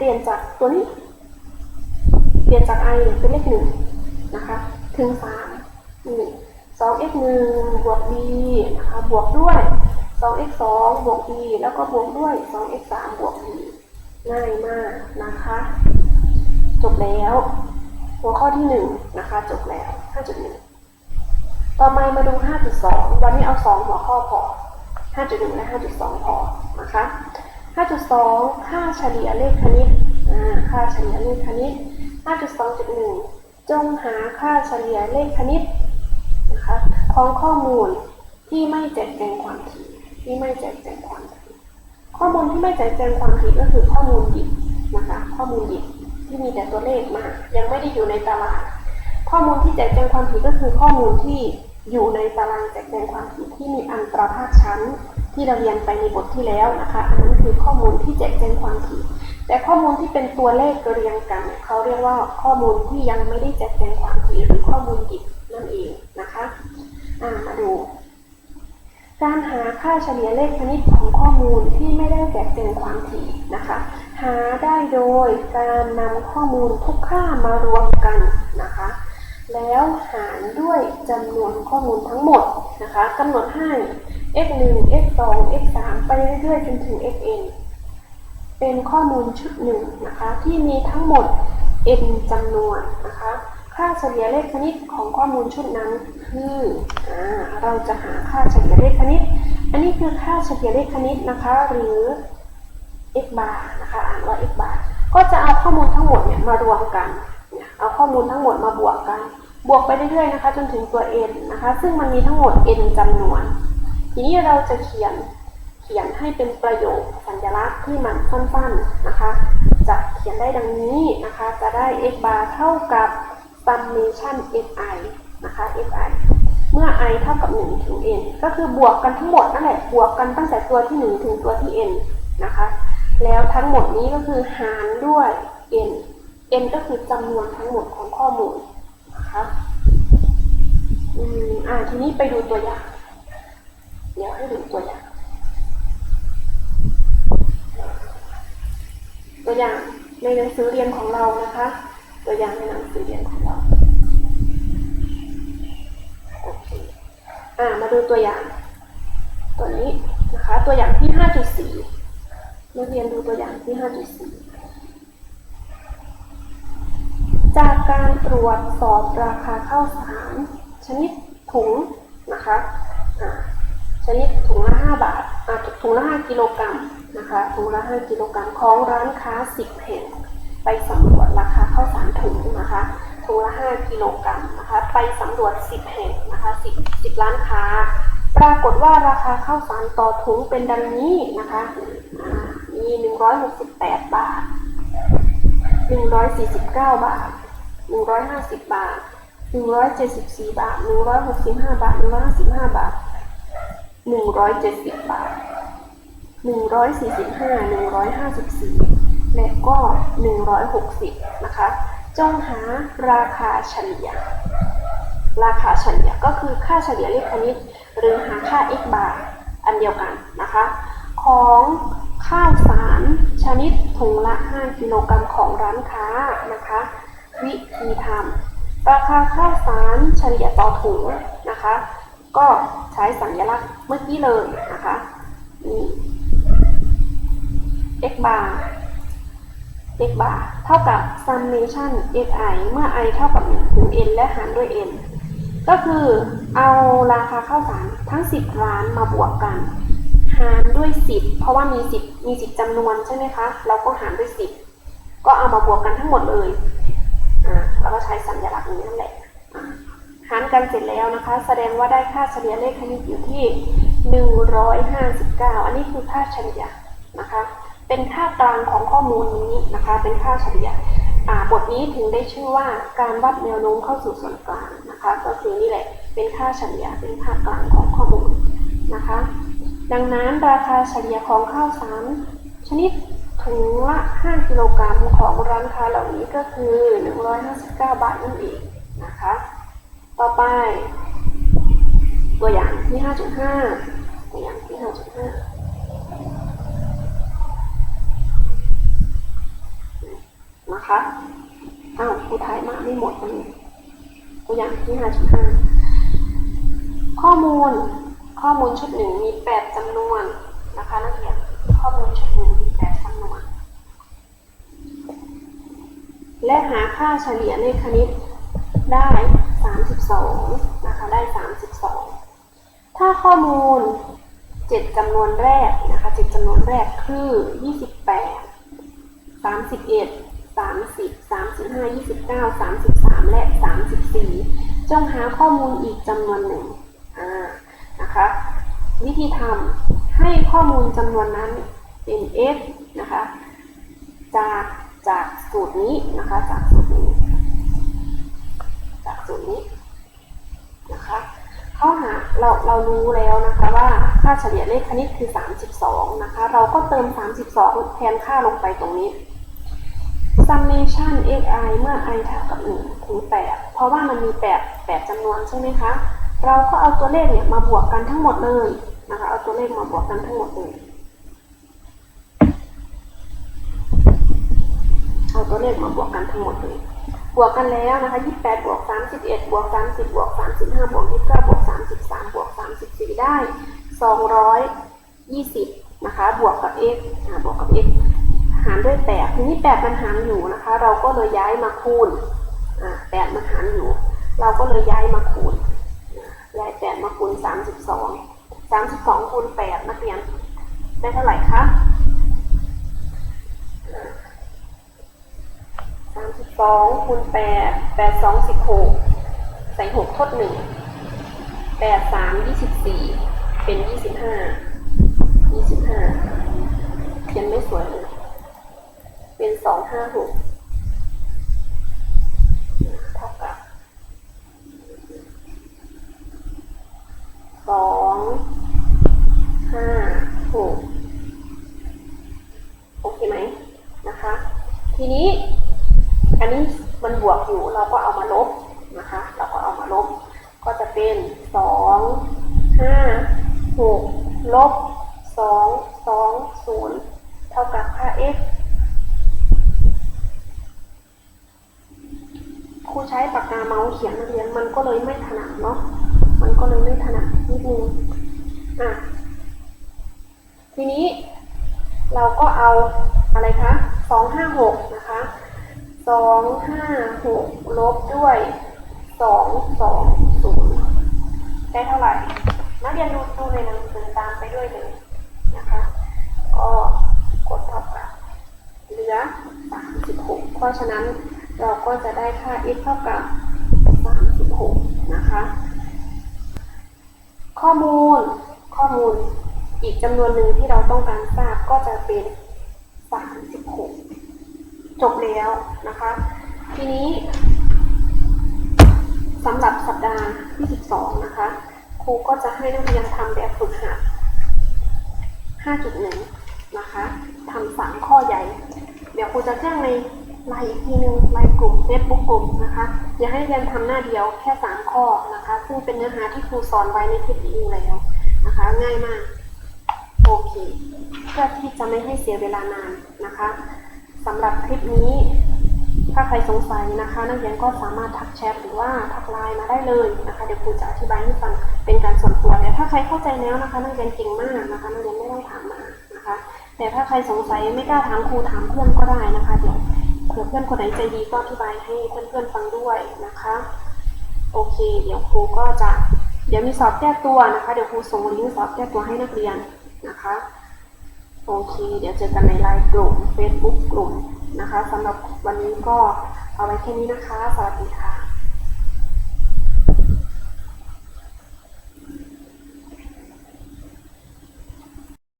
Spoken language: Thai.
เปลี่ยนจากตัวนี้ เปลี่ยนจาก i เป็นเลขหนึ่งนะคะ ถึงสามนี่สอง x หนึ่งบวก b นะคะ บวกด้วยสอง x สองบวก b แล้วก็บวกด้วยสอง x สามบวก b ง่ายมากนะคะ จบแล้ว หัวข้อที่หนึ่งนะคะ จบแล้ว5.1ต่อมามาดู 5.2 วันนี้เอา 2 หัวข้อพอ 5.1 และ 5.2 พอ นะคะ 5.2 ค่าเฉลี่ยเลขคณิตค่าเฉลี่ยเลขคณิต 5.2.1 จงหาค่าเฉลี่ยเลขคณิตนะคะของข้อมูลที่ไม่แจกแจงความถี่ที่ไม่แจกแจงความถี่ข้อมูลที่ไม่แจกแจงความถี่ก็คือข้อมูลดิบนะคะข้อมูลดิบที่มีแต่ตัวเลขมา ยังไม่ได้อยู่ในตารางข้อมูลที่แจกแจงความถี่ก็คือข้อมูลที่อยู่ในตารางแจกแจงความถี่ที่มีอันตราภาคชั้น ที่เราเรียนไปในบทที่แล้วนะคะอันนั้นคือข้อมูลที่แจกแจงความถี่แต่ข้อมูลที่เป็นตัวเลขเรียงกันเนี่ยเขาเรียกว่าข้อมูลที่ยังไม่ได้แจกแจงความถี่หรือข้อมูลดิบนั่นเองนะคะมาดู การหาค่าเฉลี่ยเลขคณิตของข้อมูลที่ไม่ได้แจกแจงความถี่นะคะ หาได้โดยการนำข้อมูลทุกค่ามารวมกันนะคะ แล้วหารด้วยจำนวนข้อมูลทั้งหมดนะคะกำหนดให้ x 1 x 2 x 3ไปเรื่อยๆจนถึง xn เป็นข้อมูลชุดหนึ่งนะคะที่มีทั้งหมด n จำนวนนะคะค่าเฉลี่ยเลขคณิตของข้อมูลชุดนั้นคืออเราจะหาค่าเฉลี่ยเลขคณิต อันนี้คือค่าเฉลี่ยเลขคณิตนะคะหรือ x bar นะคะอ่านว่า x bar ก็จะเอาข้อมูลทั้งหมดเนี่ยมารวมกันเนี่ยเอาข้อมูลทั้งหมดมาบวกกัน บวกไปเรื่อยๆนะคะจนถึงตัว n นะคะ ซึ่งมันมีทั้งหมด n จำนวน ทีนี้เราจะเขียนเขียนให้เป็นประโยคสัญลักษณ์ที่มันสั้นๆนะคะ จะเขียนได้ดังนี้นะคะ จะได้ x bar เท่ากับ summation xi นะคะ xi เมื่อ i เท่ากับ 1 ถึง n ก็คือบวกกันทั้งหมดนั่นแหละบวกกันตั้งแต่ตัวที่ 1 ถึงตัวที่ n นะคะ แล้วทั้งหมดนี้ก็คือหารด้วย n n ก็คือจำนวนทั้งหมดของข้อมูลนะคะ อืม อ่า ทีนี้ไปดูตัวอย่าง เดี๋ยวให้ดูตัวอย่าง ตัวอย่างในหนังสือเรียนของเรานะคะ ตัวอย่างในหนังสือเรียนของเราโอเคอ่ามาดูตัวอย่าง ตัวนี้นะคะ ตัวอย่างที่5.4นักเรียนดูตัวอย่างที่5.4จากการตรวจสอบราคาข้าวสาร ชนิดถุงนะคะอ่า ชนิดถุงละห้าบาทถุงละห้ากิโลกรัมนะคะถุงละห้ากิโลกรัมของร้านค้าสิบแห่ง ไปสำรวจราคาเข้าสารถุงนะคะถุงละห้ากิโลกรัมนะคะไปสำรวจสิบแห่งนะคะสิบสิบร้านค้า ปรากฏว่าราคาเข้าสารต่อถุงเป็นดังนี้นะคะมีหนึ่งร้อยหกสิบแปดบาทหนึ่งร้อยสี่สิบเก้าบาทหนึ่งร้อยห้าสิบบาทหนึ่งร้อยเจ็ดสิบสี่บาทหนึ่งร้อยหกสิบห้าบาทหนึ่งร้อยห้าสิบห้าบาท 155บบาท170บห้าท145 154และก็160นะคะ จงหาราคาเฉลี่ย ราคาเฉลี่ยก็คือค่าเฉลี่ยเลขคณิต หรือหาค่า x bar อันเดียวกันนะคะ ของข้าวสารชนิดถุงละ 5 กิโลกรัมของร้านค้านะคะ วิธีทำราคาข้าวสารเฉลี่ยต่อถุงนะคะ ก็ใช้สัญลักษณ์เมื่อกี้เลยนะคะนี่ x bar x bar เท่ากับ summation xi เมื่อ i เท่ากับ1ถึง n และหารด้วย n ก็คือเอาราคาข้าวสารทั้ง 10 ร้านมาบวกกัน หารด้วย 10 เพราะว่ามี 10 มี 10จำนวนใช่ไหมคะ เราก็หารด้วย 10 ก็เอามาบวกกันทั้งหมดเลย อ่า แล้วก็ใช้สัญลักษณ์นี้นั่นแหละ หารกันเสร็จแล้วนะคะ แสดงว่าได้ค่าเฉลี่ยเลขคณิตอยู่ที่ 159 อันนี้คือค่าเฉลี่ยนะคะ เป็นค่ากลางของข้อมูลนี้นะคะ เป็นค่าเฉลี่ยบทนี้ถึงได้ชื่อว่าการวัดแนวโน้มเข้าสู่ส่วนกลางนะคะ ก็คือนี่แหละเป็นค่าเฉลี่ยเป็นค่ากลางของข้อมูลนะคะ ดังนั้นราคาเฉลี่ยของข้าวสารชนิดถุงละ 5 กิโลกรัมของร้านค้าเหล่านี้ก็คือ 159 บาทนั่นเองนะคะ ต่อไป ตัวอย่างที่ 5.5 ตัวอย่างที่ 5.5นะคะอ้าวครูถ่ายมาไม่หมดมันตัวอย่างที่ห้าจุดห้าข้อมูล ข้อมูลชุดหนึ่งมีแปดจำนวนนะคะนักเรียน ข้อมูลชุดหนึ่งมีแปดจำนวน และหาค่าเฉลี่ยเลขคณิตได้ 32นะคะได้ 32 ถ้าข้อมูล 7จำนวนแรกนะคะ7จำนวนแรกคือ 28 31 30 35 29 33 และ 34 จงหาข้อมูลอีกจำนวนหนึ่งนะคะ วิธีทำให้ข้อมูลจำนวนนั้นเป็น x นะคะ จากจากสูตรนี้นะคะจากสูตรนี้ จากสูตรนี้นะคะเขาหาเราเรารู้แล้วนะคะว่าค่าเฉลี่ยเลขคณิตคือ 32 นะคะ เราก็เติม 32 แทนค่าลงไปตรงนี้ summation xi เมื่อ i เท่ากับ1ถึง8เพราะว่ามันมี 8 8จำนวนใช่ไหมคะ เราก็เอาตัวเลขเนี่ยมาบวกกันทั้งหมดเลยนะคะ เอาตัวเลขมาบวกกันทั้งหมดเลย เอาตัวเลขมาบวกกันทั้งหมดเลย บวกกันแล้วนะคะ28บวก31บวก30บวก35บวก29บวก33บวก34ได้220นะคะ บวกกับ x บวกกับ x หารด้วย8ทีนี้8มันหารอยู่นะคะ เราก็เลยย้ายมาคูณ8มันหารอยู่ เราก็เลยย้ายมาคูณย้ายแมาคูณ32 32คูณ8นักเรียนได้เท่าไหร่คะามสิบสองคูณแปดแปดสองสิบหกใส่หกทดหนึ่งแปดสามยี่สิบสี่เป็นยี่สิบห้ายี่สิบห้าเขียนไม่สวยเลยเป็น 256 เท่ากับาหกโอเคไหมนะคะ ทีนี้ บสองสองศูนย์เท่ากับค่า x ครูใช้ปากกาเมาส์เขียนนักเรียนมันก็เลยไม่ถนัดเนาะมันก็เลยไม่ถนัดนิดนึงอะทีนี้เราก็เอาอะไรคะสองห้าหกนะคะสองห้าหกลบด้วยสองสองศูนย์ได้เท่าไหร่ นักเรียนดูดูในหนังสือตามไปด้วยเลยนะคะก็กดเท่ากับเหลือสามสิบหกเพราะฉะนั้นเราก็จะได้ค่า x เท่ากับสามสิบหกนะคะ ข้อมูลข้อมูลอีกจำนวนหนึ่งที่เราต้องการทราบก็จะเป็น 36 จบแล้วนะคะ ทีนี้สำหรับสัปดาห์ที่ 12 นะคะ รูก็จะให้นักเรียนทำแบบฝึกหัด 5.1 นะคะทำสามข้อใหญ่ เดี๋ยวครูจะแจ้งในไลน์อีกทีนึงไลน์กลุ่ม Facebook กลุ่มนะคะ อย่าให้เรียนทำหน้าเดียวแค่ 3 ข้อนะคะ ซึ่งเป็นเนื้อหาที่ครูสอนไว้ในคลิปนี้อยู่แล้วนะคะ ง่ายมาก โอเค เพื่อที่จะไม่ให้เสียเวลานานนะคะสำหรับคลิปนี้ ถ้าใครสงสัยนะคะ นักเรียนก็สามารถทักแชทหรือว่าทักไลน์มาได้เลยนะคะ เดี๋ยวครูจะอธิบายให้ฟังเป็นการส่วนตัวแต่ถ้าใครเข้าใจแล้วนะคะ นักเรียนเก่งมากนะคะ นักเรียนไม่ต้องถามมานะคะ แต่ถ้าใครสงสัยไม่กล้าถามครูถามเพื่อนก็ได้นะคะ เดี๋ยวเผื่อเพื่อนคนไหนใจดีก็อธิบายให้เพื่อนๆฟังด้วยนะคะ โอเค เดี๋ยวครูก็จะเดี๋ยวมีสอบแก้ตัวนะคะ เดี๋ยวครูส่งลิงก์สอบแก้ตัวให้นักเรียนนะคะ โอเค เดี๋ยวเจอกันในไลน์กลุ่ม Facebook กลุ่มนะคะสำหรับวันนี้ก็เอาไว้แค่นี้นะคะ สวัสดีค่ะ